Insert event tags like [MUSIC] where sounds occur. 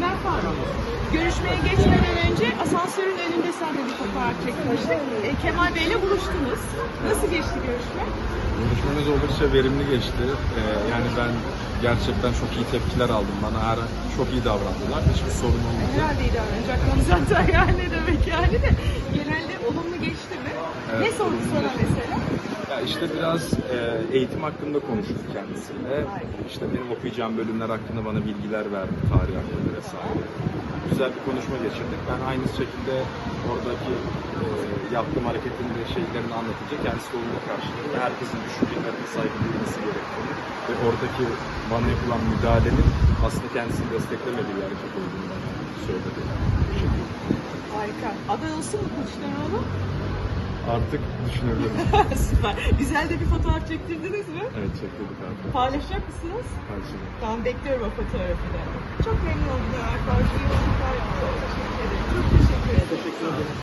Pardon. Görüşmeye geçmeden önce asansörün önünde sen de bir fotoğraf çekmiştik. E, Kemal Bey'le buluştunuz. Nasıl geçti görüşme? Konuşmamız oldukça verimli geçti. Ee, yani ben gerçekten çok iyi tepkiler aldım. Bana her çok iyi davrandılar. Hiçbir sorun olmadı. Herhalde iyi davranacaklar zaten [LAUGHS] yani demek yani de. Genelde olumlu geçti mi? Evet, ne sordu sana mesela? Ya işte biraz e, eğitim hakkında konuştuk kendisiyle. İşte benim okuyacağım bölümler hakkında bana bilgiler verdi, tarih hakkında vesaire. Güzel bir konuşma geçirdik. Ben aynı şekilde oradaki e, yaptığım hareketin de şeylerini anlatınca kendisi olumlu karşıladı. Ve Herkesin düşüncelerine saygı duyması gerektiğini ve oradaki bana yapılan müdahalenin aslında kendisini desteklemediği bir hareket olduğunu söyledi. Harika. Aday olsun mu Kılıçdaroğlu? Artık düşünebilirim. [LAUGHS] Süper. Güzel de bir fotoğraf çektirdiniz mi? evet çektirdik artık. Paylaşacak mısınız? Karşıda. Tamam bekliyorum o fotoğrafı da. Çok memnun oldum Ömer Faruk. İyi yolculuklar. Çok teşekkür ederim. Çok teşekkür ederim.